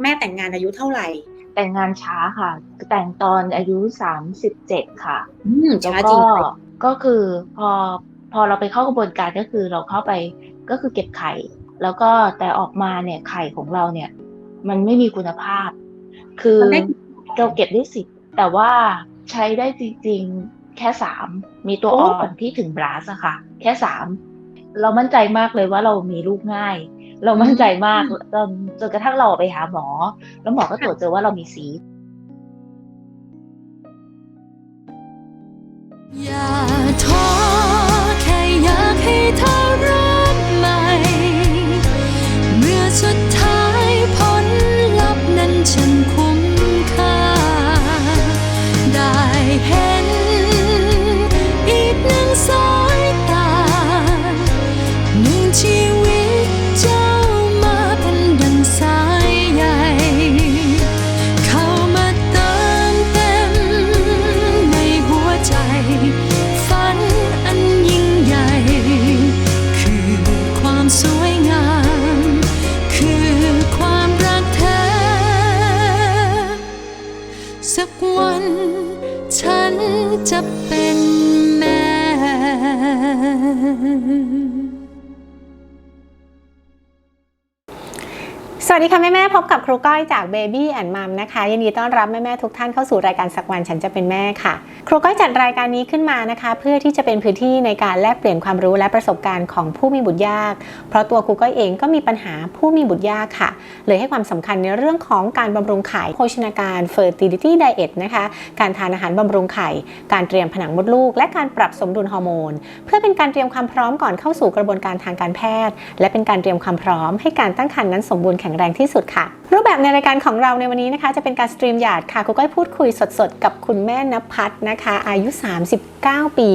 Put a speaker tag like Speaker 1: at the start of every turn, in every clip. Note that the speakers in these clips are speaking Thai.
Speaker 1: แม่แต่งงานอายุเท่าไหร่
Speaker 2: แต่งงานช้าค่ะ แต่งตอนอายุสามสิบเจ็ดค่ะ
Speaker 1: อืม
Speaker 2: แล้ว
Speaker 1: ช้าจ
Speaker 2: ก็
Speaker 1: ริง
Speaker 2: ก็คือพอพอเราไปเข้ากระบวนการก็คือเราเข้าไปก็คือเก็บไข่ แล้วก็แต่ออกมาเนี่ยไข่ของเราเนี่ย มันไม่มีคุณภาพ คือ
Speaker 1: มันได้
Speaker 2: เราเก็บได้สิบแต่ว่าใช้ได้จริงๆแค่สามมีตัว
Speaker 1: โอ้
Speaker 2: อ่อนที่ถึงบราสอะค่ะ แค่สามเรามั่นใจมากเลยว่าเรามีลูกง่าย เรามั่นใจมากจนจนกระทั่งเราไปหาหมอ แล้วหมอก็ตรวจเจอว่าเรามีสีส
Speaker 3: อย่าท้อแค่อยากให้เธอเริ่ ก้อยจา
Speaker 4: ก Baby and Mom นะคะยินดีต้อนรับแม่แม่ ๆ ทุกท่านเข้าสู่รายการสักวันฉันจะเป็นแม่ค่ะ รูก้อยจัดรายการนี้ขึ้นมานะคะ เพื่อที่จะเป็นพื้นที่ในการแลกเปลี่ยนความรู้และประสบการณ์ของผู้มีบุตรยาก เพราะตัวครูก้อยเองก็มีปัญหาผู้มีบุตรยากค่ะ เลยให้ความสำคัญในเรื่องของการบำรุงไข่โภชนาการ fertility diet นะคะ การทานอาหารบำรุงไข่ การเตรียมผนังมดลูก และการปรับสมดุลฮอร์โมน เพื่อเป็นการเตรียมความพร้อมก่อนเข้าสู่กระบวนการทางการแพทย์ และเป็นการเตรียมความพร้อม ให้การตั้งครรภ์นั้นสมบูรณ์แข็งแรงที่สุดค่ะ รูปแบบในรายการของเราในวันนี้นะคะจะเป็นการสตรีมหยาดค่ะครูก้อยพูดคุยสดๆกับคุณแม่นภัสนะคะอายุ 39 ปี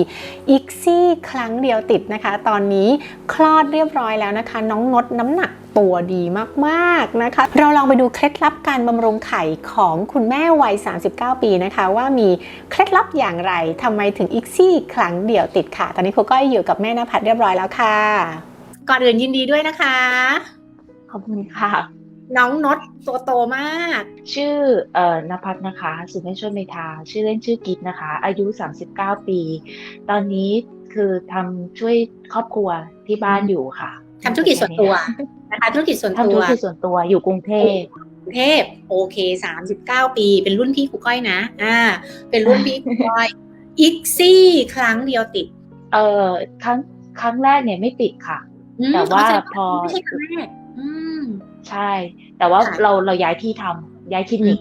Speaker 4: อีกซี่ครั้งเดียวติดนะคะ ตอนนี้คลอดเรียบร้อยแล้วนะคะ น้องนดน้ำหนักตัวดีมากๆนะคะ เราลองไปดูเคล็ดลับการบำรุงไข่ของคุณแม่วัย 39 ปีนะคะ ว่ามีเคล็ดลับอย่างไรทำไมถึงอีกซี่ครั้งเดียวติดค่ะ ตอนนี้ครูก้อยอยู่กับแม่นภัสเรียบร้อยแล้วค่ะ ก่อนอื่นยินดีด้วยนะคะ
Speaker 2: ขอบคุณค่ะ
Speaker 4: น้องนดตัวโตมาก
Speaker 2: ชื่อเอ่อนภัสนะคะสุเมชวรเมธาชื่อเล่นชื่อกิฟนะคะ อายุ 39 ปี ตอนนี้คือทำช่วยครอบครัวที่บ้านอยู่ค่ะ
Speaker 4: ทำธุรกิจส่วนตัวนะคะธุรกิจส่วน
Speaker 2: ทำ
Speaker 4: ตั
Speaker 2: ธุ
Speaker 4: ว
Speaker 2: รกิจส่วนตัวอยู่กรุงเทพ
Speaker 4: กรุงเทพโอเค39ปี เป็นรุ่นพี่ครูก้อยนะ อ่า เป็นรุ่นพี่ครูก้อยอีกซี่ครั้งเดียวติด
Speaker 2: เอ่อครั้งครั้งแรกเนี่ยไม่ติดค่ะ
Speaker 4: อืม
Speaker 2: แต่ว่า
Speaker 4: เข้ใจ
Speaker 2: พอ
Speaker 4: ไม่ใช่ครั้งแรกอืม
Speaker 2: ใช่ แต่ว่า
Speaker 4: ค่ะ
Speaker 2: เราเราย้ายที่ทำย้ายคลินิก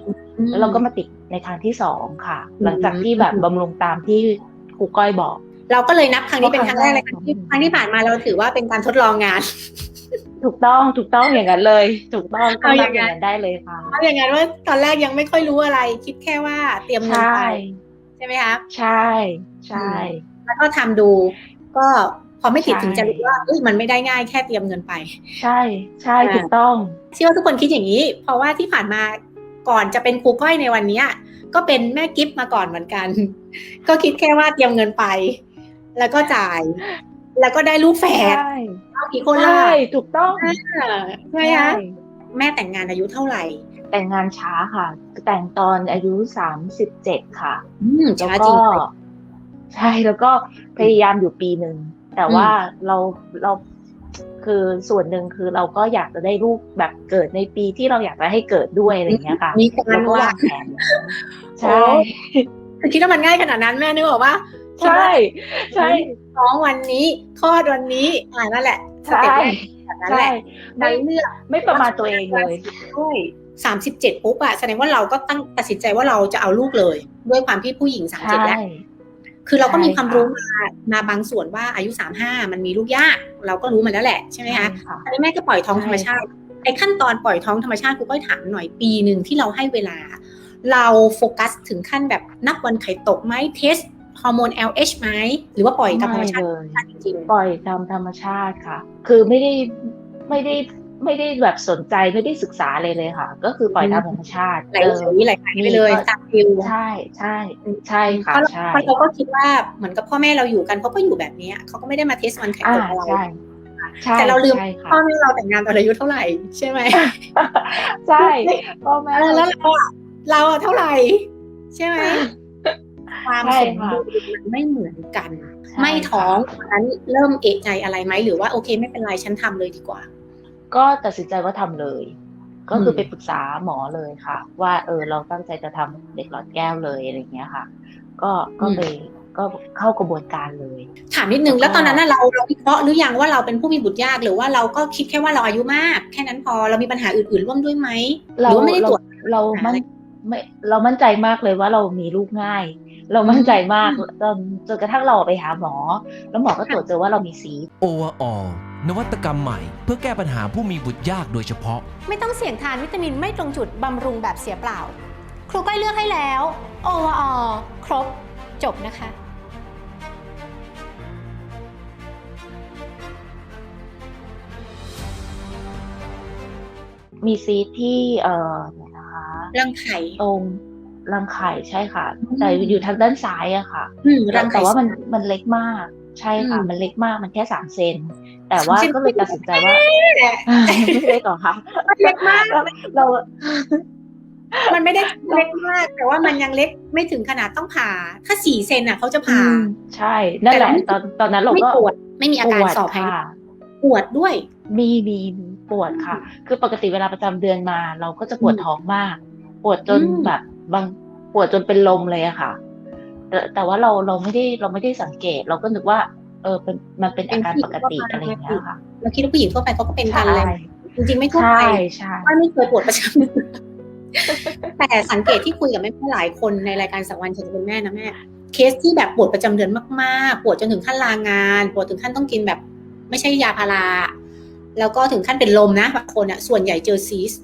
Speaker 2: แล้วเราก็มาติดในครั้งที่สองค่ะ
Speaker 4: อืม
Speaker 2: หลังจากที่แบบบำรุงตามที่ครูก้อยบอก
Speaker 4: เราก็เลยนับครั้งนี้เป็นครั้งแรกเลย
Speaker 2: ครั้งแรก
Speaker 4: ที่ครั้งที่ผ่านมาเราถือว่าเป็นการทดลองงาน
Speaker 2: ถูกต้องถูกต้องอย่างนั้นเลย ถูกต้องต้อง
Speaker 4: เอาอ
Speaker 2: นั
Speaker 4: ย่า
Speaker 2: บ
Speaker 4: ง
Speaker 2: อ
Speaker 4: นั้น
Speaker 2: ย่างนั้นได้เลยค่ะ
Speaker 4: เพราะอย่างนั้นว่าตอนแรกยังไม่ค่อยรู้อะไร คิดแค่ว่าเตรียมเงิน
Speaker 2: ใช่
Speaker 4: ไปใช่ไหมคะ
Speaker 2: ใช่ใช่
Speaker 4: แล้วก็ทำดูก็ พอไม่ติด
Speaker 2: ใช่
Speaker 4: ถึงจะรู้ว่าเอ้ยมันไม่ได้ง่ายแค่เตรียมเงินไป
Speaker 2: ใช่ใช่
Speaker 4: อ่า
Speaker 2: ถูกต้อง
Speaker 4: เชื่อว่าทุกคนคิดอย่างนี้ เพราะว่าที่ผ่านมาก่อนจะเป็นครูก้อยในวันเนี้ยก็เป็นแม่กิฟต์มาก่อนเหมือนกัน ก็คิดแค่ว่าเตรียมเงินไป แล้วก็จ่าย แล้วก็ได้ลูกแฝด
Speaker 2: ใช่
Speaker 4: เอากี่คนล่ะ
Speaker 2: ใช่ถูกต้อง
Speaker 4: อ่าใช่ไหมคะแม่แต่งงานอายุเท่าไหร่
Speaker 2: แต่งงานช้าค่ะ แต่งตอนอายุสามสิบเจ็ดค่ะ
Speaker 4: อืม
Speaker 2: แล้ว
Speaker 4: ช้าจ
Speaker 2: ก็
Speaker 4: ริง
Speaker 2: ใช่แล้วก็พยายามอยู่ปีหนึ่ง แต่ว่าเราเราคือส่วนหนึ่งคือเราก็อยากจะได้ลูกแบบเกิดในปีที่เราอยากจะให้เกิดด้วยอะไรอย่างเงี้ยค่ะ
Speaker 4: มีกา
Speaker 2: แล้
Speaker 4: ร
Speaker 2: วก็
Speaker 4: วาวา
Speaker 2: งงแผนใช่
Speaker 4: คือคิดว่ามันง่ายขนาดนั้นแม่นึกออกว่า
Speaker 2: ใช่ ใช่
Speaker 4: ท้องวันนี้คลอดวันนี้อ่านั่นแหละส
Speaker 2: ใช่
Speaker 4: เต็ปแรกแบบนั้นแห
Speaker 2: ใช่
Speaker 4: ละ
Speaker 2: ไม่
Speaker 4: ดันเลือก
Speaker 2: ไม่ประมาทตัวเองเลย
Speaker 4: ด้วยสามสิบเจ็ดปุ๊บอะแสดงว่าเราก็ตั้งตัดสินใจว่าเราจะเอาลูกเลย ด้วยความที่ผู้หญิงสามเจ็ด
Speaker 2: ใช่
Speaker 4: แล้ว คือเราก็มีความ
Speaker 2: ใช่ค่ะ
Speaker 4: รู้มามาบางส่วนว่าอายุสามห้ามันมีลูกยาก เราก็รู้มาแล้วแหละใช่ไหมคะ
Speaker 2: ใช่ค่ะ
Speaker 4: อันนี้แม่ก็ปล่อยท้อง
Speaker 2: ใช่
Speaker 4: ธรรมชาติไอ้ขั้นตอนปล่อยท้องธรรมชาติกูก็ถามหน่อยปีหนึ่งที่เราให้เวลา เราโฟกัสถึงขั้นแบบนับวันไข่ตกไหมเทสฮอร์โมน LH ไหมหรือว่าปล่อยตามธรรมชาติ
Speaker 2: ไม่เลย
Speaker 4: จริง
Speaker 2: ปล่อยตามธรรมชาติค่ะ คือไม่ได้ไม่ได้ ไม่ได้แบบสนใจไม่ได้ศึกษาเลยเลยค่ะ ก็คือปล่อยตามธรรมชาติ
Speaker 4: ๆไหล
Speaker 2: เออ
Speaker 4: เฉยไหลไหลไปเลย
Speaker 2: มีก็
Speaker 4: ตามฟิล
Speaker 2: ใช่ใช่ใช่ค่ะ
Speaker 4: เพราะ
Speaker 2: ใช่
Speaker 4: เพราะเราก็คิดว่าเหมือนกับพ่อแม่เราอยู่กันเขาก็อยู่แบบนี้เขาก็ไม่ได้มาเทสวันไข่
Speaker 2: อ่า
Speaker 4: ตกอะไร
Speaker 2: ใช่ใช่
Speaker 4: แต่เราลืม
Speaker 2: ใช่ค่ะ
Speaker 4: พ่อแม่เราแต่งงานตอนอายุเท่าไหร่ใช่ไหม
Speaker 2: ใช่พ่อแม่
Speaker 4: เออแล้วเราอะเราอะเท่าไหร่ใช่ไหมความ
Speaker 2: ใช่
Speaker 4: สม
Speaker 2: ค่ะ
Speaker 4: ดุลมันไม่เหมือนกัน
Speaker 2: ใช่
Speaker 4: ไม่ท้อง
Speaker 2: ค่ะ
Speaker 4: ตอนนั้นเริ่มเอะใจอะไรไหมหรือว่าโอเคไม่เป็นไรฉันทำเลยดีกว่า
Speaker 2: ก็ตัดสินใจว่าทำเลย ก็คือ
Speaker 4: ม
Speaker 2: ไปปรึกษาหมอเลยค่ะ ว่าเออเราตั้งใจจะทำเด็กหลอดแก้วเลยอะไรอย่างเงี้ยค่ะ ก็ก็ไปก็เข้ากระบวนการเลย
Speaker 4: ถามนิดนึง
Speaker 2: แล้วก็
Speaker 4: แล้วตอนนั้นน่ะเราเราวิเคราะห์หรือยังว่าเราเป็นผู้มีบุตรยากหรือว่าเราก็คิดแค่ว่าเราอายุมาก แค่นั้นพอเรามีปัญหาอื่นๆร่วมด้วยไหมห
Speaker 2: เรา
Speaker 4: รือว่าไม่ได้ตรวจ
Speaker 2: เรามั่นไม่เรามั่นใจมากเลยว่าเรามีลูกง่าย เรามั่นใจมากจนจนกระทั่งเราไปหาหมอ แล้วหมอก็ตรวจเจอว่าเรามีซีสต์
Speaker 1: โอวออ นวัตกรรมใหม่ เพื่อแก้ปัญหาผู้มีบุตรยากโดยเฉพาะ
Speaker 5: ไม่ต้องเสี่ยงทานวิตามินไม่ตรงจุดบำรุงแบบเสียเปล่า ครูก้อยเลือกให้แล้วโอวอครบ จบนะคะ
Speaker 2: มีซีสต์ที่เอ่อเนี่ยนะคะ
Speaker 4: รังไข่
Speaker 2: ตรงรังไข่ใช่ค่ะ
Speaker 4: อืม
Speaker 2: แต่อยู่ทางด้านซ้ายอะค่ะ
Speaker 4: อืม
Speaker 2: แต่
Speaker 4: รังไข่
Speaker 2: แต่ว่ามันมันเล็กมาก ใช่ค่ะ
Speaker 4: อืม
Speaker 2: มันเล็กมากมันแค่สามเซน แต่ว่า
Speaker 4: สามเซน
Speaker 2: ก็เลยตัดสินใจว่า
Speaker 4: แหละ
Speaker 2: ไม่เล็กหรอคะ
Speaker 4: มันเล็กมาก
Speaker 2: เราเรา
Speaker 4: มันไม่ได้เล็กมาก แต่ว่ามันยังเล็กไม่ถึงขนาดต้องผ่า ถ้าสี่เซนอะเขาจะผ่า
Speaker 2: อืมใช่ นั่นแหละ
Speaker 4: แต่
Speaker 2: ตอนตอนนั้นเรา
Speaker 4: ไม่
Speaker 2: ก็
Speaker 4: ปวด ไม่มีอาการ
Speaker 2: ปวด
Speaker 4: สอบภายใน
Speaker 2: ค่ะ
Speaker 4: ปวดด้วย
Speaker 2: มีมีมีปวดค่ะ คือปกติเวลาประจำเดือนมา เราก็จะปวด
Speaker 4: อืม
Speaker 2: ท้องมาก ปวดจน
Speaker 4: อืม
Speaker 2: แบบบางปวดจนเป็นลมเลยอะค่ะแต่แต่ว่าเราเราไม่ได้เราไม่ได้สังเกต เราก็นึกว่า เออเป็นมันเป็นอาการปกติอะไรอย่างเงี้ยค่ะ
Speaker 4: เราคิดว่าผู้หญิงทั่วไปเขาก็เป็นกัน
Speaker 2: ใช่
Speaker 4: เลยจริงๆไม่ทั่ว
Speaker 2: ใช่
Speaker 4: ไป
Speaker 2: ใช่
Speaker 4: ว่าไม่เคยปวดประจำเดือนแต่สังเกตที่คุยกับแม่ๆหลายคนในรายการสักวันฉันจะเป็นแม่นะแม่เคสที่แบบปวดประจำเดือนมากๆ ปวดจนถึงขั้นลางาน ปวดถึงขั้นต้องกินแบบ ไม่ใช่ยาพารา แล้วก็ถึงขั้นเป็นลมนะบางคนอะส่วนใหญ่เจอซีสต์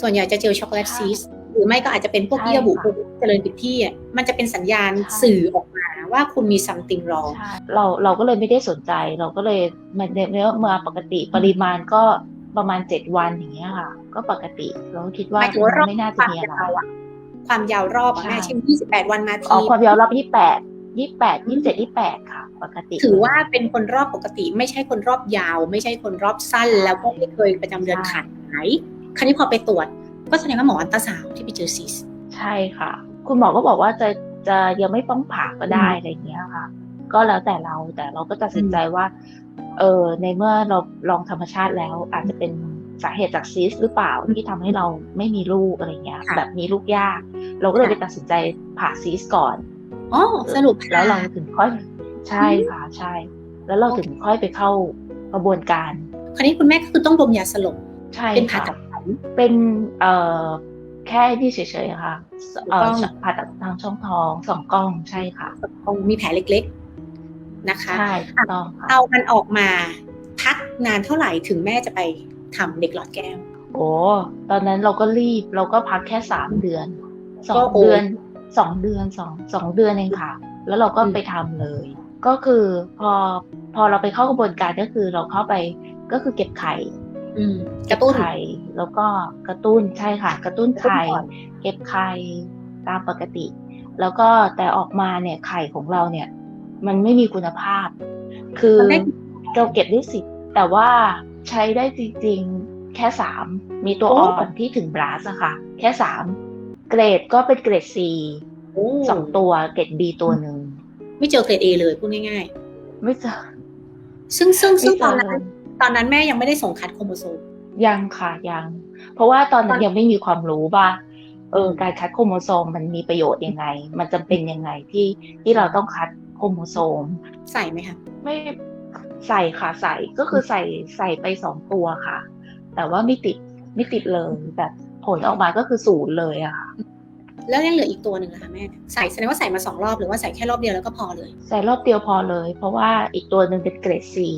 Speaker 4: ส่วนใหญ่จะเจอช็อกโกแลตซีสต์หรือไม่ก็อาจจะเป็นพวก
Speaker 2: ใช่
Speaker 4: เยื่อบุ
Speaker 2: ค่ะ
Speaker 4: เจริญผิดที่อะมันจะเป็นสัญญาณ
Speaker 2: ใช่
Speaker 4: สื่อออกมา ว่าคุณมี something wrong
Speaker 2: ใช่เราเราก็เลยไม่ได้สนใจ เราก็เลยมันเนื้อมาปกติปริมาณก็ประมาณเจ็ดวันอย่างเงี้ยค่ะ ก็ปกติเราก็คิดว่า
Speaker 4: หมายถึงว่ารอบ
Speaker 2: ไม่น่า
Speaker 4: ค
Speaker 2: จะ
Speaker 4: วาม
Speaker 2: มีอะไร
Speaker 4: ยาวอะความยาวรอบอะ
Speaker 2: ใช่
Speaker 4: แม่เช่น28วันมา
Speaker 2: อ๋อ
Speaker 4: ที
Speaker 2: ความยาวรอบยี่แปดยี่แปดยี่เจ็ดยี่แปดค่ะ ปกติ
Speaker 4: ถือว่าเป็นคนรอบปกติ ไม่ใช่คนรอบยาว ไม่ใช่คนรอบสั้น แล้วก็ไม่เคยประจำเดือนขาดหายคราวนี้พอไปตรวจ ก็แสดงว่าหมออันตราซาวด์ที่ไปเจอซีสต์
Speaker 2: ใช่ค่ะ คุณหมอก็บอกว่าจะ จะยังไม่ต้องผ่าก็ได้
Speaker 4: อืม
Speaker 2: อะไรเงี้ยค่ะ ก็แล้วแต่เราแต่เราก็ตัดสินใจว่า เออในเมื่อเราลองธรรมชาติแล้ว อาจจะเป็นสาเหตุจากซีสต์หรือเปล่าที่ทำให้เราไม่มีลูกอะไรเงี้ย
Speaker 4: ค่ะ
Speaker 2: แบบมีลูกยาก เราก็เลย
Speaker 4: ค่ะ
Speaker 2: ไปตัดสินใจผ่าซีสต์ก่อน
Speaker 4: อ๋อสรุป
Speaker 2: แล้วเราถึงค่อยใช่ค่ะใช่ แล้วเราถึงค่อยไปเข้ากระบวนการ
Speaker 4: คราวนี้คุณแม่ก็คือต้องดมยาสลบ
Speaker 2: ใช่
Speaker 4: เป็นผ่า
Speaker 2: ค่ะ
Speaker 4: ตัดไข
Speaker 2: เป็นเอ่อ แค่ที่เฉยๆค่ะเอ่อก
Speaker 4: ล้อง
Speaker 2: ผ่าตัดทางช่องท้องสองกล้องใช่ค่ะ
Speaker 4: คงมีแผลเล็กๆนะคะ
Speaker 2: ใช่ถูกต้องค่ะ
Speaker 4: เอามันออกมาพักนานเท่าไหร่ถึงแม่จะไปทำเด็กหลอดแก้ว
Speaker 2: โอ้ตอนนั้นเราก็รีบเราก็พักแค่สามเดือนสอ
Speaker 4: ก็
Speaker 2: ง
Speaker 4: โอ้
Speaker 2: เดือนสองเดือนสองสองเดือนเองค่ะ แล้วเราก็
Speaker 4: อืม
Speaker 2: ไปทำเลย ก็คือพอพอเราไปเข้ากระบวนการก็คือเราเข้าไปก็คือเก็บไข่
Speaker 4: อืม กระตุ้น
Speaker 2: ไข่แล้วก็กระตุ้นใช่ค่ะ กระตุ้นไข่
Speaker 4: กระตุ้นก่อน
Speaker 2: เก็บไข่ตามปกติ แล้วก็แต่ออกมาเนี่ยไข่ของเราเนี่ย มันไม่มีคุณภาพ คือ
Speaker 4: มันได้
Speaker 2: เราเก็บได้สิบแต่ว่าใช้ได้จริงๆแค่สามมีตัว
Speaker 4: โอ้
Speaker 2: อ่อนที่ถึงบราสอะค่ะ แค่สามเกรดก็เป็นเกรด C
Speaker 4: โอ้
Speaker 2: สองตัวเกรด B ตัวหนึ่ง
Speaker 4: ไม่เจอเกรดเอเลยพูดง่าย
Speaker 2: ไม่เจอ
Speaker 4: ๆซึ่งซึ่งซึ่ง
Speaker 2: ไม่
Speaker 4: ต
Speaker 2: เจ
Speaker 4: อน
Speaker 2: อ
Speaker 4: นั้น
Speaker 2: เลย
Speaker 4: ตอนนั้นแม่ยังไม่ได้ส่งคัดโครโมโซม
Speaker 2: ยังค่ะยัง เพราะว่าตอนนั้
Speaker 4: ต
Speaker 2: น
Speaker 4: อน
Speaker 2: ยังไม่มีความรู้ว่าเอออ
Speaker 4: ม
Speaker 2: การคัดโครโมโซมมันมีประโยชน์ยังไง มันจำเป็นยังไงที่ที่เราต้องคัดโครโมโซม
Speaker 4: ใส่ไหมคะ
Speaker 2: ไม่ใส่ค่ะใส่ก็คือใส่ใส่ไปสองตัวค่ะ แต่ว่าไม่ติดไม่ติดเลยแบบผลออกมาก็คือศูนย์เลยอะค่ะ
Speaker 4: แล้วยังเหลืออีกตัวหนึ่งนะคะแม่ใส่แสดงว่าใส่มาสองรอบหรือว่าใส่แค่รอบเดียวแล้วก็พอเลย
Speaker 2: ใส่รอบเดียวพอเลย เพราะว่าอีกตัวหนึ่งเป็นเกรดซี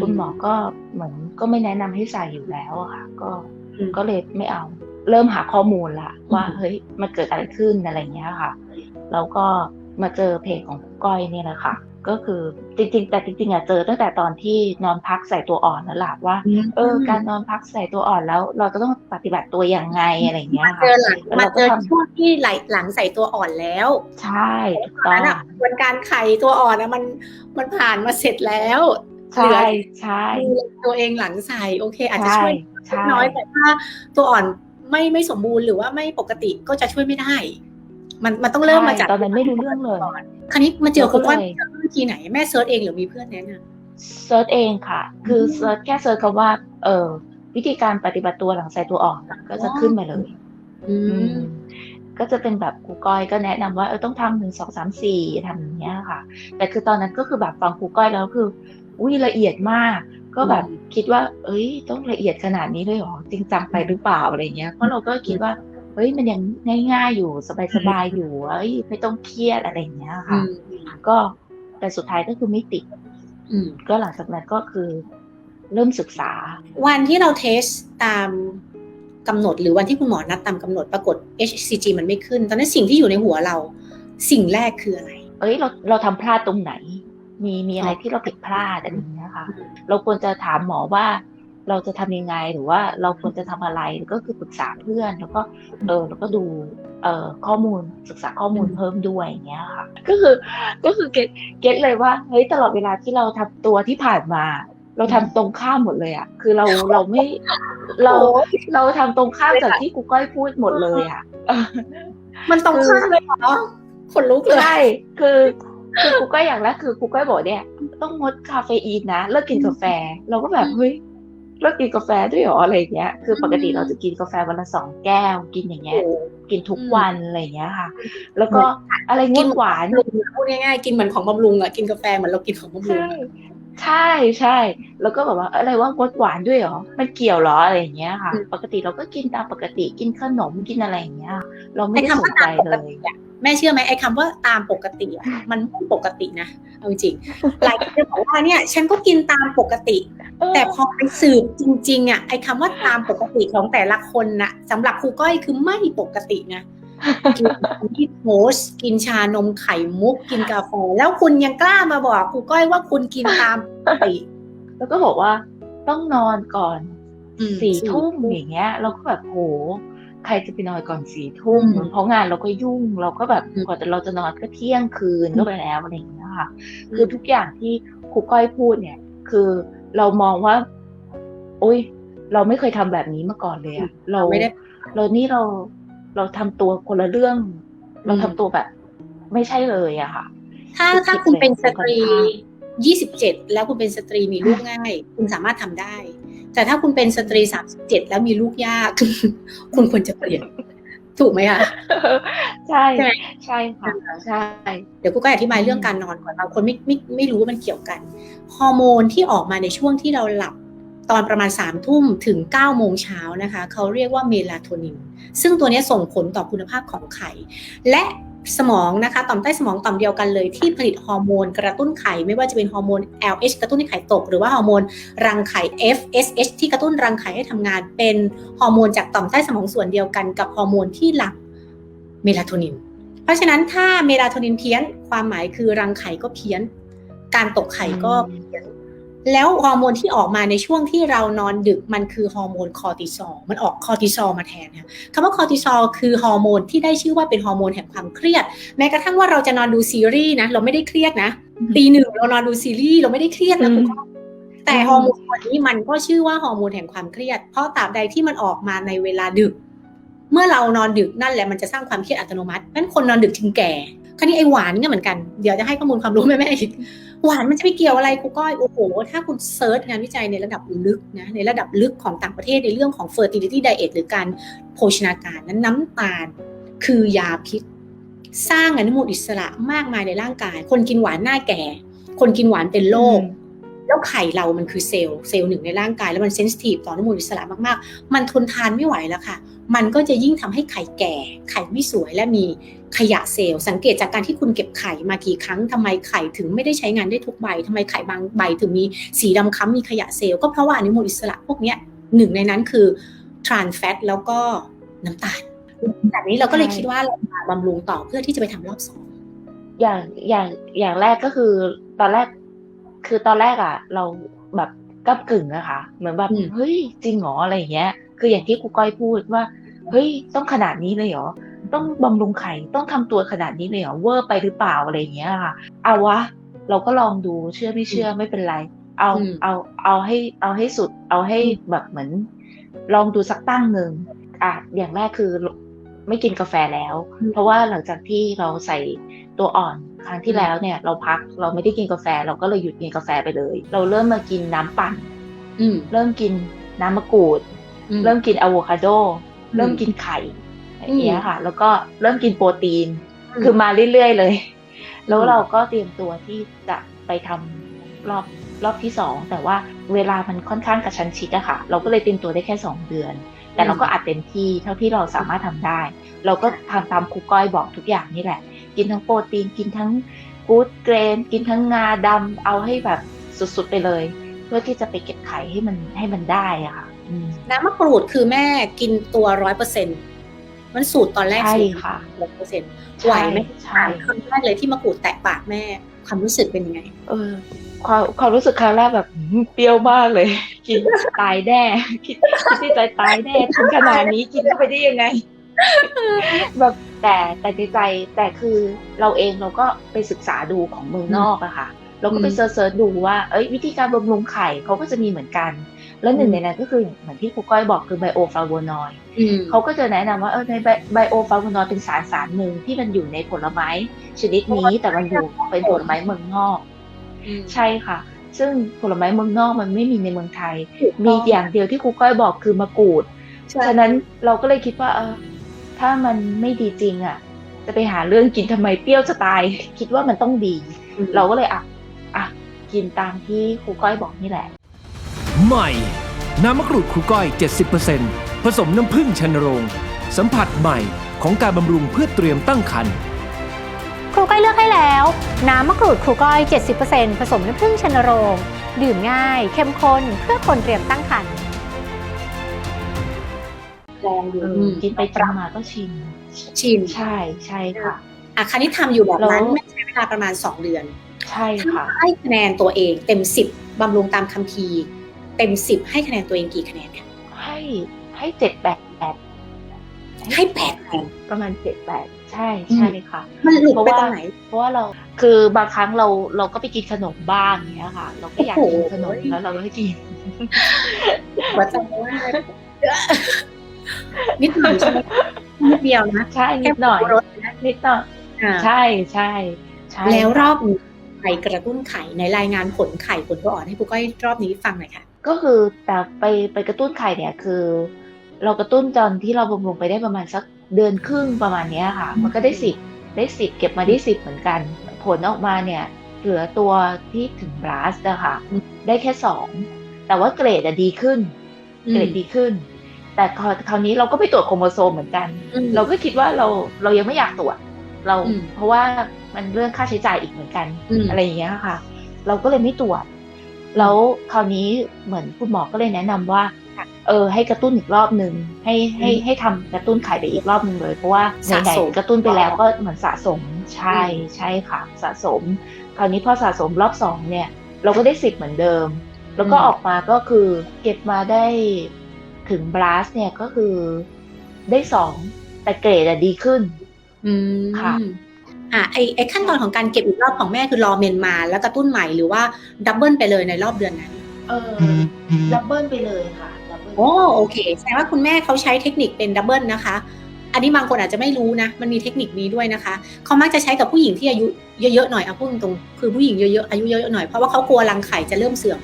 Speaker 2: คุณหมอก็เหมือนก็ไม่แนะนำให้ใส่อยู่แล้วอะค่ะ ก็
Speaker 4: อืม
Speaker 2: ก็เลยไม่เอา เริ่มหาข้อมูลละว่า
Speaker 4: อืม
Speaker 2: เฮ้ยมันเกิดอะไรขึ้นอะไรเงี้ยค่ะ แล้วก็มาเจอเพจของคุณก้อยเนี่ยแหละค่ะ ก็คือจริง ๆ แต่จริงๆอะเจอตั้งแต่ตอนที่นอนพักใส่ตัวอ่อนนั่นแหละว่า เออ การนอนพักใส่ตัวอ่อนแล้ว เราจะต้องปฏิบัติตัวยังไงอะไรเงี้ย
Speaker 4: มา
Speaker 2: ค่ะ
Speaker 4: เจอหลัง
Speaker 2: แล้ว
Speaker 4: มา
Speaker 2: เรา
Speaker 4: เจ
Speaker 2: ก็
Speaker 4: อ
Speaker 2: ทำ
Speaker 4: ช่วงที่ไหลหลังใส่ตัวอ่อนแล้ว
Speaker 2: ใช่ถูก
Speaker 4: ตอน
Speaker 2: ต้อ
Speaker 4: นั้น
Speaker 2: ง
Speaker 4: อะกระบวนการไข่ตัวอ่อนนะมันมันผ่านมาเสร็จแล้ว
Speaker 2: ใช่ใช่
Speaker 4: ดูแลตัวเองหลังใส่โอเค อาจจะ
Speaker 2: ใช่
Speaker 4: ช่วย
Speaker 2: ใช่
Speaker 4: น้อยแต่ถ้าตัวอ่อนไม่ไม่สมบูรณ์หรือว่าไม่ปกติก็จะช่วยไม่ได้ มันมันต้องเริ่มมาจาก
Speaker 2: ใช่ตอนนั้นไม่รู้เรื่องเลย
Speaker 4: คราวนี้มาเจอครูก้อย
Speaker 2: เราก็เลย
Speaker 4: เจอวิธีไหนแม่เซิร์ชเองหรือมีเพื่อนแนะน
Speaker 2: เซิร์ชเองค่ะ คือ
Speaker 4: อืม
Speaker 2: เซิร์ชแค่เซิร์ชคำว่า เออวิธีการปฏิบัติตัวหลังใส่ตัวอ่อนก็จะ
Speaker 4: อ๋อ
Speaker 2: ขึ้นมาเลยำ
Speaker 4: อื
Speaker 2: อื
Speaker 4: ม
Speaker 2: มก็จะเป็นแบบครูก้อยก็แนะนำว่าเออต้องทำหนึ่งสองสามสี่ทำอย่างเงี้ยค่ะ แต่คือตอนนั้นก็คือแบบฟังครูก้อยแล้วคือ อุ้ยละเอียดมาก ก็แบบคิดว่า เอ้ย ต้องละเอียดขนาดนี้เลยเหรอจริงจังไปหรือเปล่าอะไรเงี้ยเพราะเราก็คิดว่าเฮ้ยมันยังง่ายๆอยู่สบายๆอยู่เอ้ยไม่ต้องเครียดอะไรอย่างเงี้ย
Speaker 4: อื
Speaker 2: ค่ะ
Speaker 4: ม
Speaker 2: ก็แต่สุดท้ายก็คือไม่ติด
Speaker 4: อืม
Speaker 2: ก็หลังจากนั้นก็คือเริ่มศึกษา
Speaker 4: วันที่เราเทสตามกำหนดหรือวันที่คุณหมอนัดตามกำหนดปรากฏ HCG มันไม่ขึ้น ตอนนั้นสิ่งที่อยู่ในหัวเรา สิ่งแรกคืออะไร
Speaker 2: เอ้ยเราเราทำพลาดตรงไหน มีมีอะไร
Speaker 4: อ๋อ
Speaker 2: ที่เราผิดพลาดอะไรอย่างเงี้ยค่ะ
Speaker 4: อืม
Speaker 2: เราควรจะถามหมอว่าเราจะทำยังไงหรือว่าเราควรจะทำอะไรก็คือปรึกษาเพื่อน แล้วก็เออแล้วก็ดูเอ่อข้อมูลศึกษาข้อมูลเพิ่มด้วยอย่างเงี้ยค่ะ ก็คือก็คือเก็ตเก็ตเลยว่าเฮ้ยตลอดเวลาที่เราทำตัวที่ผ่านมา เราทำตรงข้ามหมดเลยอะคือเราเราไม่เราเราทำตรงข้ามจากที่ครูก้อยพูดหมดเลยอะ
Speaker 4: มันตรงข้ามเลยเหรอขนลุกเลย
Speaker 2: ใช่คือ คือครูก้อยอย่างแรกคือครูก้อยบอกเนี่ย ต้องงดคาเฟอีนนะเลิกกินกาแฟ เราก็แบบ
Speaker 4: อืม
Speaker 2: เฮ้ยเลิกกินกาแฟด้วยเหรออะไรอย่างเงี้ย คือปกติ
Speaker 4: อืม
Speaker 2: เราจะกินกาแฟวันละสองแก้ว กินอย่างเงี้ย
Speaker 4: โอ้
Speaker 2: กินทุก
Speaker 4: อืม
Speaker 2: วันอะไรอย่างเงี้ยค่ะ แล้วก็อะไรงดหวาน
Speaker 4: พูดง่ายๆ กินเหมือนของบำรุงอะกินกาแฟเหมือนเรากินของบำรุง
Speaker 2: ใช่
Speaker 4: อะ
Speaker 2: ใช่ใช่ แล้วก็แบบว่าอะไรว่างดหวานด้วยเหรอ มันเกี่ยวเหรออะไรอย่างเงี้ยค่ะ ปกติเราก็กินตามปกติ กินขนมกินอะไรอย่างเงี้ย เราไม่
Speaker 4: ไอ้
Speaker 2: ได้
Speaker 4: คำ
Speaker 2: ส
Speaker 4: ว่าน
Speaker 2: ใจ
Speaker 4: ตามป
Speaker 2: เล
Speaker 4: ก
Speaker 2: ย
Speaker 4: ติอะ แม่เชื่อไหมไอ้คำว่าตามปกติอะมันไม่ปกตินะเอาจริงๆหลายคนจะบอกว่าเนี่ย ฉันก็กินตามปกติ แต่พอไปสืบจริง ๆอะไอ้คำว่าตามปกติของแต่ละคนนะสำหรับครูก้อยคือไม่ปกตินะกินที่โพสต์กินชานมไข่มุกกินกาแฟแล้วคุณยังกล้ามาบอกครูก้อยว่าคุณกินตามปกติ
Speaker 2: แล้วก็บอกว่าต้องนอนก่อน
Speaker 4: อืม
Speaker 2: สี่
Speaker 4: สี่
Speaker 2: ทุ่ม
Speaker 4: ทุ่ม
Speaker 2: อย่างเงี้ย เราก็แบบโห ใครจะไปนอนก่อนสี่ทุ่ม
Speaker 4: อืม
Speaker 2: เพราะงานเราก็ยุ่ง เราก็แบบ
Speaker 4: อืม
Speaker 2: กว่าจะเราจะนอนก็เที่ยงคืน
Speaker 4: อืม
Speaker 2: ก็ไปแล้วอะไรอย่างเงี้ยค่ะ
Speaker 4: อืม
Speaker 2: คือทุกอย่างที่ครูก้อยพูดเนี่ย คือเรามองว่า โอ๊ยเราไม่เคยทำแบบนี้มาก่อนเลยอะเรา
Speaker 4: ไม่ได้
Speaker 2: เรานี่เราเราทำตัวคนละเรื่อง เราทำตัวแบบ ไม่ใช่เลยอะค่ะ
Speaker 4: ถ้า
Speaker 2: คือ
Speaker 4: ถ้า
Speaker 2: คิด
Speaker 4: คุณเป็น
Speaker 2: เลย
Speaker 4: สตรี
Speaker 2: ค่อนข้าง
Speaker 4: ยี่สิบเจ็ดแล้วคุณเป็นสตรีมีลูกง่าย คุณสามารถทำได้ แต่ถ้าคุณเป็นสตรีสามสิบเจ็ดแล้วมีลูกยาก คุณควรจะเปลี่ยน ถูกไหมคะ
Speaker 2: ใช่
Speaker 4: ใช่ไหม
Speaker 2: ใช่ค่ะใช่
Speaker 4: เดี๋ยวกูก็อธิบายเรื่องการนอนก่อนบางคนไม่ไม่ไม่รู้ว่ามันเกี่ยวกัน ฮอร์โมนที่ออกมาในช่วงที่เราหลับตอนประมาณ3ามทุ่มถึง9ก้าโมงเช้านะคะ เขาเรียกว่าเมลาโทนิน ซึ่งตัวเนี้ยส่งผลต่อคุณภาพของไข่ และ สมองนะคะต่อมใต้สมองต่อมเดียวกันเลยที่ผลิตฮอร์โมนกระตุ้นไข่ไม่ว่าจะเป็นฮอร์โมน LH กระตุ้นให้ไข่ตก หรือว่าฮอร์โมนรังไข่ FSH ที่กระตุ้นรังไข่ให้ทำงาน เป็นฮอร์โมนจากต่อมใต้สมองส่วนเดียวกันกับฮอร์โมนที่หลั่งเมลาโทนิน เพราะฉะนั้นถ้าเมลาโทนินเพี้ยนความหมายคือรังไข่ก็เพี้ยน การตกไข่ก็เพี้ยน แล้วฮอร์โมนที่ออกมาในช่วงที่เรานอนดึกมันคือฮอร์โมนคอร์ติซอลมันออกคอร์ติซอลมาแทนค่ะคำว่าคอร์ติซอลคือฮอร์โมนที่ได้ชื่อว่าเป็นฮอร์โมนแห่งความเครียด แม้กระทั่งว่าเราจะนอนดูซีรีส์นะเราไม่ได้เครียดนะตีหนึ่งเรานอนดูซีรีส์เราไม่ได้เครียดนะ
Speaker 2: อืม
Speaker 4: คุณพ่อแต่ฮอร์โมนตัวนี้มันก็ชื่อว่าฮอร์โมนแห่งความเครียด เพราะตราบใดที่มันออกมาในเวลาดึก เมื่อเรานอนดึกนั่นแหละมันจะสร้างความเครียดอัตโนมัตินั้นคนนอนดึกถึงแก่ คราวนี้ไอหวานก็เหมือนกัน เดี๋ยวจะให้ข้อมูลความรู้แม่แม่ๆอีก หวานมันจะไปเกี่ยวอะไรครูก้อย โอ้โห ถ้าคุณเซิร์ชงานวิจัยในระดับลึกนะ ในระดับลึกของต่างประเทศในเรื่องของ fertility diet หรือการโภชนาการนั้นน้ำตาลคือยาพิษ สร้างอนุมูลอิสระมากมายในร่างกาย คนกินหวานหน้าแก่ คนกินหวานเป็นโรคแล้วไข่เรามันคือเซลล์เซลล์หนึ่งในร่างกายแล้วมันเซนซิทีฟต่ออนุมูลอิสระมากๆ มันทนทานไม่ไหวแล้วค่ะ มันก็จะยิ่งทำให้ไข่แก่ ไข่ไม่สวยและมี ขยะเซลล์สังเกตจากการที่คุณเก็บไข่มากี่ครั้งทำไมไข่ถึงไม่ได้ใช้งานได้ทุกใบทำไมไข่บางใบถึงมีสีดำคล้ำมีขยะเซลล์ก็เพราะว่าอนุมูลอิสระพวกเนี้ยหนึ่งในนั้นคือทรานแฟตแล้วก็น้ำตาลแบบนี้เราก็เลย
Speaker 2: ใช่
Speaker 4: คิดว่าเรามาบำรุงต่อเพื่อที่จะไปทำรอบสอง
Speaker 2: อย่างอย่างอย่างแรกก็คือตอนแรกคือตอนแรกอะ เราแบบกับกึ่งอะค่ะเหมือนแบบ
Speaker 4: อืม
Speaker 2: เฮ้ยจริงเหรออะไรอย่างเงี้ย คืออย่างที่ครูก้อยพูดว่า เฮ้ยต้องขนาดนี้เลยเหรอ ต้องบำรุงไข่ต้องทำตัวขนาดนี้เลยเหรอเวอร์ไปหรือเปล่าอะไรอย่างเงี้ยค่ะ เอาวะ เราก็ลองดูเชื่อไม่เชื่อไม่เป็นไร เอา
Speaker 4: อืม
Speaker 2: เอาเอาให้เอาให้สุด เอาให้แบบเหมือน ลองดูสักตั้งหนึ่งอะอย่างแรกคือไม่กินกาแฟแล้ว เพราะว่าหลังจากที่เราใส่ตัวอ่อนครั้งที่แล้วเนี่ย เราพักเราไม่ได้กินกาแฟ เราก็เลยหยุดกินกาแฟไปเลย เราเริ่มมากินน้ำปั่น
Speaker 4: อืม
Speaker 2: เริ่มกินน้ำมะกรูด
Speaker 4: อืม
Speaker 2: เริ่มกินอะโวคาโด
Speaker 4: ม
Speaker 2: เริ่มกินไข่ อย่างเงี้
Speaker 4: อื
Speaker 2: ย
Speaker 4: ม
Speaker 2: ค่ะ แล้วก็เริ่มกินโปรตีน
Speaker 4: อืม
Speaker 2: คือมาเรื่อยๆเลย แล้ว
Speaker 4: อืม
Speaker 2: เราก็เตรียมตัวที่จะไปทำรอบรอบที่สองแต่ว่าเวลามันค่อนข้างกระชั้นชิดอะค่ะ เราก็เลยเตรียมตัวได้แค่สองเดือน แต่เราก็อัดเต็มที่เท่าที่เราสามารถทำได้ เราก็ทำตามครูก้อยบอกทุกอย่างนี่แหละ กินทั้งโปรตีนกินทั้งกู๊ดเกรนกินทั้งงาดำเอาให้แบบสุดๆไปเลย เพื่อที่จะไปเก็บไข่ให้มันให้มันได้อะค่ะอืม
Speaker 4: น้ำมะกรูดคือแม่กินตัวร้อยเปอร์เซ็น มันสูตรตอนแรก
Speaker 2: ใช่
Speaker 4: สูตร
Speaker 2: ค่ะ
Speaker 4: ร้อยเปอร์เซ็นต์
Speaker 2: ใช่
Speaker 4: ไหวไหม
Speaker 2: ใช่
Speaker 4: อ่านคำแรกเลยที่มะกรูดแตะปากแม่ ความรู้สึกเป็นยังไง
Speaker 2: เออ ความความรู้สึกครั้งแรกแบบหืมเปรี้ยวมากเลย กินตายแน่คิดคิดที่ใจตายแน่ถึงขนาดนี้กินเข้าไปได้ยังไง แบบแต่แต่ในใจแต่คือเราเองเราก็ไปศึกษาดูของเมืองนอกอะค่ะเราก็ไป
Speaker 4: อืม
Speaker 2: เซิร์ชๆดูว่า เอ้ยวิธีการบำรุงไข่เขาก็จะมีเหมือนกัน แล้วหนึ่ง
Speaker 4: อืม
Speaker 2: ในนั้นก็คือเหมือนที่ครูก้อยบอกคือไบโอฟลาโวนอยด์
Speaker 4: อืม
Speaker 2: เขาก็จะแนะนำว่าเออในไบโอฟลาโวนอยด์เป็นสารสารหนึ่งที่มันอยู่ในผลไม้ชนิดนี้แต่มันอยู่เป็นผลไม้เมืองนอก
Speaker 4: อืม
Speaker 2: ใช่ค่ะ ซึ่งผลไม้เมืองนอกมันไม่มีในเมืองไทย
Speaker 4: ถูกต้อง
Speaker 2: มีอย่างเดียวที่ครูก้อยบอกคือมะกรูด
Speaker 4: ใช่
Speaker 2: ฉะนั้นเราก็เลยคิดว่าเออถ้ามันไม่ดีจริงอะ จะไปหาเรื่องกินทำไมเปรี้ยวจะตาย คิดว่ามันต้องดี
Speaker 4: อืม
Speaker 2: เราก็เลยอะอะกินตามที่ครูก้อยบอกนี่แหละ
Speaker 1: ใหม่ น้ำมะกรูดครูก้อย 70%ผสมน้ำผึ้งชนโรง สัมผัสใหม่ของการบำรุงเพื่อเตรียมตั้งครรภ์
Speaker 6: ครูก้อยเลือกให้แล้ว น้ำมะกรูดครูก้อย 70%ผสมน้ำผึ้งชนโรง ดื่มง่าย เข้มข้นเพื่อคนเตรียมตั้งครรภ์
Speaker 4: แรงอยู่
Speaker 2: เออ
Speaker 4: อืม
Speaker 2: กินไปกินมาก็ชิน
Speaker 4: ชิม
Speaker 2: ใช่ใช่ค่ะ
Speaker 4: อะคราวนี้ทำอยู่แบบนั้น
Speaker 2: แล้ว
Speaker 4: แม่ใช้เวลาประมาณสองเดือน
Speaker 2: ใช่ค่ะ
Speaker 4: ให้คะแนนตัวเองเต็มสิบบำรุงตามคัมภีร์ เต็มสิบให้คะแนนตัวเองกี่คะแนนคะ
Speaker 2: ให้ให้เจ็ดแปดแปด
Speaker 4: ให้แปดคะแนน
Speaker 2: ประมาณเจ็ดแปดใช่ใช่ค่ะ
Speaker 4: มันหลุด
Speaker 2: เพราะ
Speaker 4: ไป
Speaker 2: ว่า
Speaker 4: ตรงไหน
Speaker 2: เพราะว่าเราคือบางครั้งเราเราก็ไปกินขนมบ้างอย่างเงี้ยค่ะ เราก็อยากกินขนม
Speaker 4: โอ้โห
Speaker 2: แล้วเราก็ให้กิน
Speaker 4: หัวใจว่านิดหน่อยใช่ไหมนิดเดียวนะ
Speaker 2: ใช่นิดหน่อย
Speaker 4: แค่ปรุงรสนะ
Speaker 2: นิดหน่อย
Speaker 4: อ่า
Speaker 2: ใช่ใช่ใช่
Speaker 4: แล้วรอบนี้ไข่กระตุ้นไข่ในรายงานผลไข่ผลตัวอ่อนให้ครูก้อยรอบนี้ฟังหน่อยค่ะ
Speaker 2: ก็คือแต่ไปไปกระตุ้นไข่เนี่ยคือ เรากระตุ้นตอนที่เราบำรุงไปได้ประมาณสักเดือนครึ่งประมาณเนี้ยค่ะ มันก็ได้สิบได้สิบเก็บมาได้สิบเหมือนกัน ผลออกมาเนี่ย เหลือตัวที่ถึงบลัสอะค่ะ
Speaker 4: อืม
Speaker 2: ได้แค่สองแต่ว่าเกรดอะดีขึ้น เกรดดีขึ้น แต่คราวคราวนี้เราก็ไปตรวจโครโมโซมเหมือนกัน
Speaker 4: อืม
Speaker 2: เราก็คิดว่าเราเรายังไม่อยากตรวจเรา
Speaker 4: อืม
Speaker 2: เพราะว่ามันเรื่องค่าใช้จ่ายอีกเหมือนกัน
Speaker 4: อืม
Speaker 2: อะไรอย่างเงี้ยค่ะ เราก็เลยไม่ตรวจ แล้วคราวนี้เหมือนคุณหมอก็เลยแนะนำว่า เออ ให้กระตุ้นอีกรอบหนึ่งให้ให้
Speaker 4: อืม
Speaker 2: ให้ทำกระตุ้นไข่ไปอีกรอบหนึ่งเลย เพราะว่า
Speaker 4: สะ
Speaker 2: ไหน
Speaker 4: สม
Speaker 2: ๆกระตุ้นไปแล้วก็เหมือนสะสมใช่
Speaker 4: อืม
Speaker 2: ใช่ค่ะ สะสม คราวนี้พอสะสมรอบสองเนี่ย เราก็ได้สิบเหมือนเดิม แล้วก็ออกมาก็คือเก็บมาได้ถึงบลัสเนี่ยก็คือได้สองแต่เกรดอะดีขึ้น
Speaker 4: อืม
Speaker 2: ค่ะ
Speaker 4: อะไอไอขั้นตอนของการเก็บอีกรอบของแม่คือรอเมนมา แล้วกระตุ้นใหม่หรือว่าดับเบิลไปเลยในรอบเดือนนั้น
Speaker 2: เออดับเบิลไปเลยค่ะดับเบิล
Speaker 4: โอ้โอเค แสดงว่าคุณแม่เขาใช้เทคนิคเป็นดับเบิลนะคะ อันนี้บางคนอาจจะไม่รู้นะ มันมีเทคนิคนี้ด้วยนะคะ เขามักจะใช้กับผู้หญิงที่อายุเยอะๆหน่อยเอาพูดตรงๆคือผู้หญิงเยอะๆอายุเยอะๆหน่อยเพราะว่าเขากลัวรังไข่จะเริ่มเสื่อม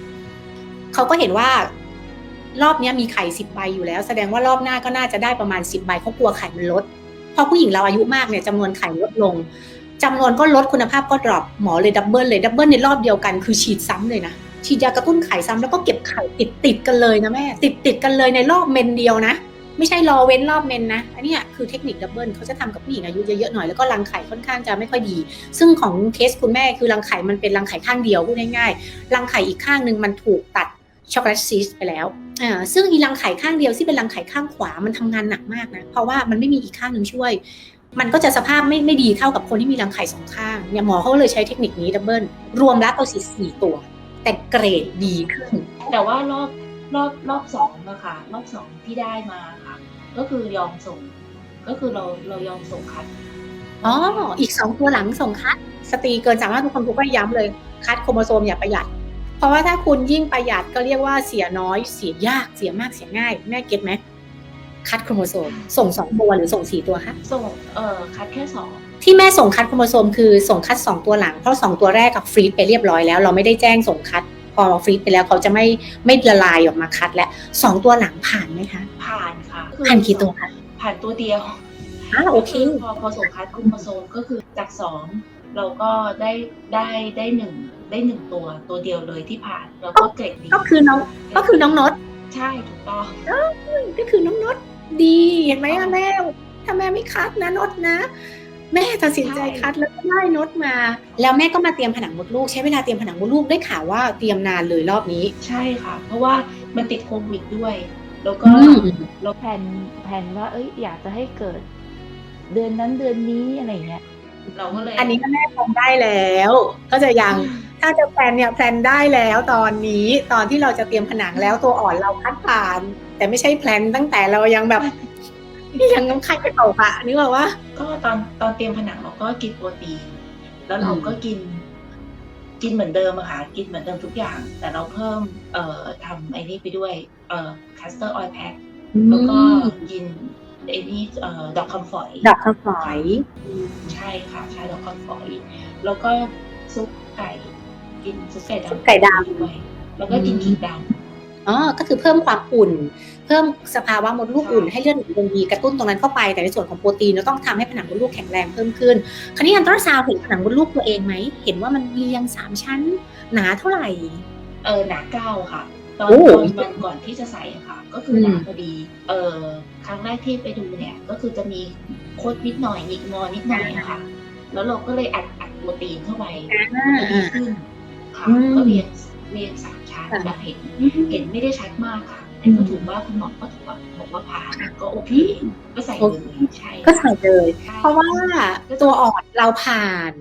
Speaker 4: เขาก็เห็นว่ารอบเนี้ยมีไข่สิบใบอยู่แล้ว แสดงว่ารอบหน้าก็น่าจะได้ประมาณสิบใบเขากลัวไข่มันลด พอผู้หญิงเราอายุมากเนี่ยจำนวนไข่ลดลงจำนวนก็ลดคุณภาพก็ดรอปหมอเลยดับเบิลเลยดับเบิลในรอบเดียวกันคือฉีดซ้ำเลยนะฉีดยากระตุ้นไข่ซ้ำแล้วก็เก็บไข่ติดติดกันเลยนะแม่ติดติดกันเลยในรอบเมนเดียวนะ ไม่ใช่รอเว้นรอบเมนนะอันนี้คือเทคนิคดับเบิลเขาจะทำกับผู้หญิงอายุเยอะๆหน่อยแล้วก็รังไข่ค่อนข้างจะไม่ค่อยดี ซึ่งของเคสคุณแม่คือรังไข่มันเป็นรังไข่ข้างเดียวพูดง่ายๆรังไข่อีกข้างหนึ่งมันถูกตัดช็อกโกแลตซีสไปแล้ว ซึ่งอีรังไข่ข้างเดียวที่เป็นรังไข่ข้างขวามันทำงานหนักมากนะเพราะว่ามันไม่มีอีกข้างหนึ่งช่วย มันก็จะสภาพไม่ไม่ดีเท่ากับคนที่มีรังไข่สองข้างเนี่ยหมอเขาก็เลยใช้เทคนิคนี้ดับเบิลรวมแล้วเอาสี่สี่ตัว แต่เกรดดีขึ้น
Speaker 2: แต่ว่ารอบรอบรอบสองอะค่ะรอบสองที่ได้มาค่ะ ก็คือยอมส่ง ก็คือเราเรายอมส่งคัด
Speaker 4: อ๋ออีกสองตัวหลังส่งคัด สตรีเกินสามารถทุกคนทุกก็ย้ำเลยคัดโครโมโซมอย่าประหยัด เพราะว่าถ้าคุณยิ่งประหยัดก็เรียกว่าเสียน้อย เสียยากเสียมากเสียง่าย แม่เก็ตไหมคัดโครโมโซม ส่งสองตัวหรือส่งสี่ตัวคะ
Speaker 2: ส่งเอ่อคัดแค่สอง
Speaker 4: ที่แม่ส่งคัดโครโมโซมคือส่งคัดสองตัวหลัง เพราะสองตัวแรกกับฟรีดไปเรียบร้อยแล้ว เราไม่ได้แจ้งส่งคัดพอฟรีดไปแล้วเขาจะไม่ไม่ละลายออกมาคัดแล้วสองตัวหลังผ่านไหมคะ
Speaker 2: ผ่านค่ะ
Speaker 4: ผ่านกี่ตัวคะ
Speaker 2: ผ่านตัวเดียว
Speaker 4: อ้าวโอเค
Speaker 2: พอพอส่งคัดโครโมโซมก็คือจากสองเราก็ได้ได้ได้หนึ่ง ได้หนึ่งตัวตัวเดียวเลยที่ผ่านแล้วก็เกรดดี
Speaker 4: ก็คือน้องก็คือน้องนด
Speaker 2: ใช่ถูกต้อง
Speaker 4: ก็คือน้องนดดีเห็นไหมอะแม่ถ้าแม่ไม่คัดนะนดนะ แม่ตัดสินใจคัดแล้วก็ได้นดมา แล้วแม่ก็มาเตรียมผนังมดลูกใช้เวลาเตรียมผนังมดลูกได้ข่าวว่าเตรียมนานเลยรอบนี้
Speaker 2: ใช่ค่ะ เพราะว่ามันติดโควิดด้วย แล้วก็
Speaker 4: อืม
Speaker 2: เราแผนแผนว่า เอ้ยอยากจะให้เกิด เดือนนั้นเดือนนี้อะไรเงี้ยเราก็เลย
Speaker 4: อันนี้ก็แม่ทำได้แล้ว ก็จะยัง ถ้าจะแพลนเนี่ยแพลนได้แล้วตอนนี้ตอนที่เราจะเตรียมผนังแล้วตัวอ่อนเราคัดผ่าน แต่ไม่ใช่แพลนตั้งแต่เรายังแบบ ยังน้ำไข่กระตกอะนึกออกว่า
Speaker 2: ก็ตอนตอนเตรียมผนังเราก็กินโปรตีนแล้วเรา
Speaker 4: อืม
Speaker 2: ก็กิน กินเหมือนเดิมอะค่ะกินเหมือนเดิมทุกอย่าง แต่เราเพิ่ม เอ่อทำไอ้นี่ไปด้วย เอ่อคัสเตอร์ออยล์แพ็คแล้วก็กินไอ้นี่เอ่อดอกคำฝอย
Speaker 4: ดับข้าวฝอย
Speaker 2: ใช่ค่ะใช่ดอกคำฝอย แล้วก็ซุปไก่ กินซุปไก่ดำ
Speaker 4: ซุปไก่ดำ
Speaker 2: ด้วยแล้วก็กิน
Speaker 4: อืม
Speaker 2: ขิงด
Speaker 4: อ๋อก็คือเพิ่มความอุ่น เพิ่มสภาวะมดลูก
Speaker 2: ใช่
Speaker 4: อุ่นให้เลือดหมุนเวียนดีกระตุ้นตรงนั้นเข้าไปแต่ในส่วนของโปรตีนเราต้องทำให้ผนังมดลูกแข็งแรงเพิ่มขึ้น คราวนี้อันตราซาวด์เห็นผนังมดลูกตัวเองไหมเห็นว่ามันเรียงสามชั้น หนาเท่าไหร่ำ
Speaker 2: เออหนาเก้าค่ะตอน
Speaker 4: โอ้
Speaker 2: ตอนวันก่อนที่จะใส่อะค่ะ ก็คือหนา
Speaker 4: อืม
Speaker 2: พอดี เออครั้งแรกที่ไปดูเนี่ย ก็คือจะมีโคตรนิดหน่อยหงิกงอนิดหน่อยอะค่ะ แล้วเราก็เลยอัดอัดโปรตีนเข้าไปดีขึ้น ค่ะ
Speaker 4: อืม
Speaker 2: ก็เรียงเรียงสามชั้น
Speaker 4: ค่ะ
Speaker 2: แบบเห็นเห็นไม่ได้ชัดมากค่ะแต่ก็ถือว่าคุณหมอก็ถือว่าบอกว่าผ่านก็โอเคก็ใส่เลยใช่
Speaker 4: ก็ใส่เลย
Speaker 2: ใช่
Speaker 4: เพราะว่าตัวอ่อนเราผ่าน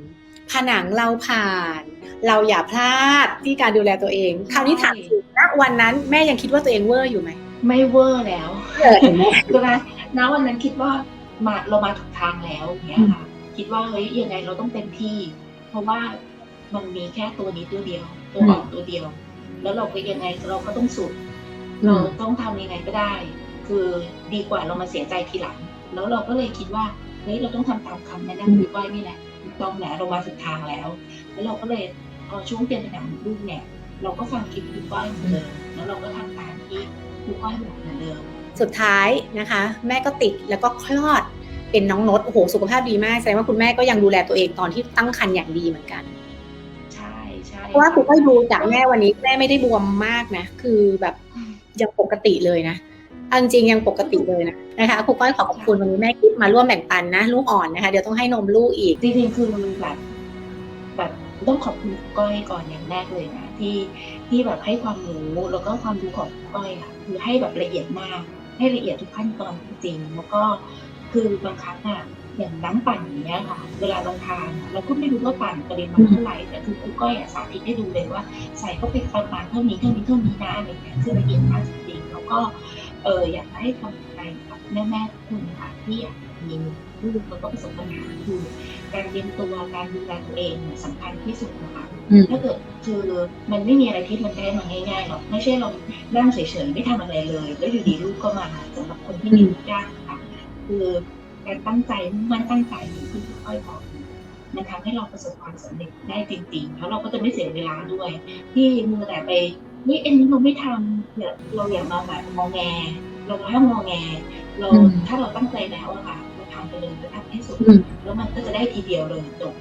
Speaker 4: ผนังเราผ่าน เราอย่าพลาดที่การดูแลตัวเองคราวนี้ถามถึงณวันนั้นแม่ยังคิดว่าตัวเองเวอร์อยู่ไหม
Speaker 2: ไม่เวอร์แล้ว
Speaker 4: เออเห็นไหม
Speaker 2: คือนะณวันนั้นคิดว่ามาเรามาถูกทางแล้วอย่างเงี้ยค่ะคิดว่าเฮ้ยยังไงเราต้องเต็มที่ เพราะว่า มันมีแค่ตัวนี้ตัวเดียว ตัวอ่อนตัวเดียว แล้วเราก็ยังไงเราก็ต้องสุด เราต้องทำยังไงก็ได้ คือดีกว่าเรามาเสียใจทีหลัง แล้วเราก็เลยคิดว่าเฮ้ยเราต้องทำตามคำแนะนำคุณก้อยนี่แหละถูกต้องแหละเรามาสุดทางแล้ว แล้วเราก็เลยพอช่วงเปลี่ยนเป็นหนังลูกเนี่ย เราก็ฟังคลิปคุณก้อยเหมือนเดิมแล้วเราก็ทำตามที่คุณก้อยบอกเหมือนเดิม
Speaker 4: สุดท้ายนะคะ แม่ก็ติดแล้วก็คลอดเป็นน้องนดโอ้โหสุขภาพดีมากแสดงว่าคุณแม่ก็ยังดูแลตัวเองตอนที่ตั้งครรภ์อย่างดีเหมือนกัน
Speaker 2: ใช่ใช่
Speaker 4: เพ ราะว่าคุณก็ดูจากแม่วันนี้แม่ไม่ได้บวมมากนะ คือแบบยังปกติเลยนะเอาจริงยังปกติเลยนะนะคะครูก้อยขอขอบคุณวันนี้แม่กิ๊บมาร่วมแบ่งปันนะลูกอ่อนนะคะ เดี๋ยวต้องให้นมลูกอีก
Speaker 2: จริงๆคือแบบแบบต้องขอบคุณคุก้อยก่อนอย่างแรกเลยนะที่ที่แบบให้ความรู้แล้วก็ความรู้ของคุก้อยอะคือให้แบบละเอียดมาก ให้ละเอียดทุกขั้นตอนจริงๆแล้วก็คือบางครั้งอะ อย่างน้ำปั่นอย่างเงี้ยค่ะ เวลาเราทานอะเราก็ไม่รู้ว่าปั่นปริมาณเท่าไหร่แต่คือครูก้อยอะสาธิตให้ดูเลยว่า ใส่เข้าไปประมาณเท่านี้เท่านี้เท่านี้นะอะไรเงี้ยคือละเอียดมากจริงๆแล้วก็เอออยากจะให้กำลังใจกับแม่ๆทุกคนค่ะที่อยากมีลูกแล้วก็ประสบปัญหาคือการเตรียมตัวการดูแลตัวเองเนี่ยสำคัญที่สุดนะคะ
Speaker 4: อืม
Speaker 2: ถ้าเกิดคือมันไม่มีอะไรที่มันได้มาง่ายๆหรอกไม่ใช่เรานั่งเฉยๆไม่ทำอะไรเลย แล้วอยู่ดีลูกก็มาสำหรับคนที่มีลูกยากค่ะคือ การตั้งใจมุ่งมั่นตั้งใจอย่างที่พี่ค่อยบอกมันทำให้เราประสบความสำเร็จได้จริงๆ แล้วเราก็จะไม่เสียเวลาด้วย ที่มัวแต่ไปเฮ้ยอันนี้เราไม่ทำเนี่ยเราอย่ามาแบบงอแง เราห้ามงอแง เรา
Speaker 4: อืม
Speaker 2: ถ้าเราตั้งใจแล้วอะค่ะเราทำไปเลยเราทำให้สุด
Speaker 4: อืม
Speaker 2: แล้วมันก็จะได้ทีเดียวเลยจบ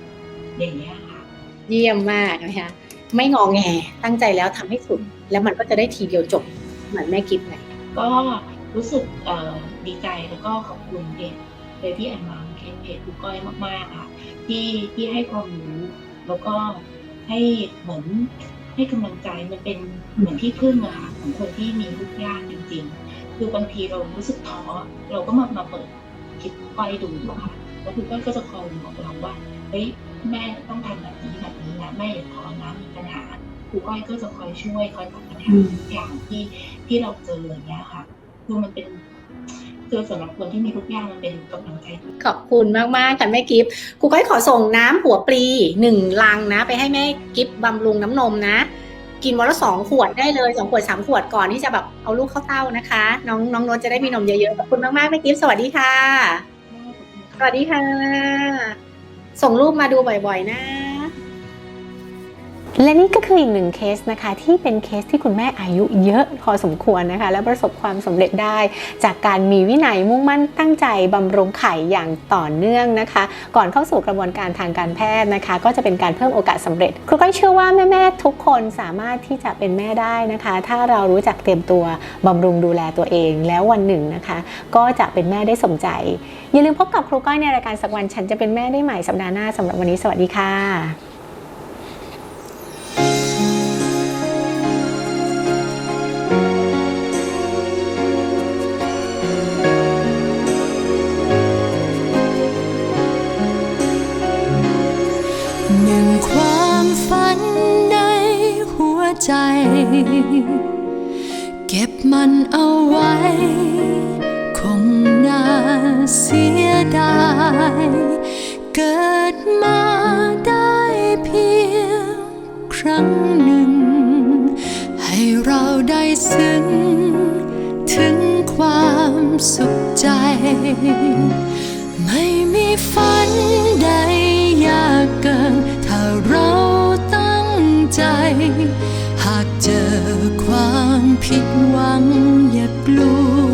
Speaker 2: อย่างเงี้ยค่ะ
Speaker 4: เยี่ยมมากนะคะไม่งอแงตั้งใจแล้วทำให้สุด แล้วมันก็จะได้ทีเดียวจบเหมือนแม่กิ๊บเลย
Speaker 2: ก็รู้สึกเอ่อดีใจแล้วก็ขอบคุณเพจเบบี้แอนด์มัมเพจคุณก้อยมากๆค่ะที่ที่ให้ความรู้แล้วก็ให้เหมือนให้กำลังใจมันเป็นเหมือนที่พึ่งอะค่ะของคนที่มีลูกยากจริงๆ คือบางทีเรารู้สึกท้อเราก็มามาเปิดคลิปก้อยดูค่ะแล้วคุณก้อยก็จะคอยบอกเราว่าเฮ้ยแม่ต้องทำแบบนี้แบบนี้นะแม่อย่าท้อนะมีปัญหาครูก้อยก็จะคอยช่วยคอยตอบปัญหา
Speaker 4: อืม
Speaker 2: ทุกอย่างที่ที่เราเจออย่างเงี้ยค่ะคือมันเป็น คือสำหรับคนที่มีทุกอย่างมันเป็นกำลังใจที่
Speaker 4: ขอบคุณมากๆค่ะแม่กิฟครูก้อยขอส่งน้ำหัวปลีหนึ่งลังนะ ไปให้แม่กิฟบำรุงน้ำนมนะ
Speaker 7: กินวันละสองขวดได้เลยสองขวดสามขวดก่อนที่จะแบบเอาลูกเข้าเต้านะคะ น้องน้องโนตจะได้มีนมเยอะๆขอบคุณมากๆแม่กิฟต์สวัสดีค่ะ สวัสดีค่ะ ส่งรูปมาดูบ่อยๆนะ
Speaker 4: และนี่ก็คืออีกหนึ่งเคสนะคะ ที่เป็นเคสที่คุณแม่อายุเยอะพอสมควรนะคะ และประสบความสำเร็จได้ จากการมีวินัยมุ่งมั่นตั้งใจบำรุงไข่อย่างต่อเนื่องนะคะ ก่อนเข้าสู่กระบวนการทางการแพทย์นะคะ ก็จะเป็นการเพิ่มโอกาสสำเร็จครูก้อยเชื่อว่าแม่ๆทุกคนสามารถที่จะเป็นแม่ได้นะคะ ถ้าเรารู้จักเตรียมตัวบำรุงดูแลตัวเอง แล้ววันหนึ่งนะคะ ก็จะเป็นแม่ได้สมใจ อย่าลืมพบกับครูก้อยในรายการสักวันฉันจะเป็นแม่ได้ใหม่สัปดาห์หน้าสำหรับวันนี้สวัสดีค่ะ
Speaker 2: ใจ เก็บมันเอาไว้ คงน่าเสียดาย เกิดมาได้เพียงครั้งหนึ่ง ให้เราได้ซึ้ง ถึงความสุขใจ ไม่มีฝันใดยากเกิน ถ้าเราตั้งใจ เจอความผิดหวังอย่ากลัว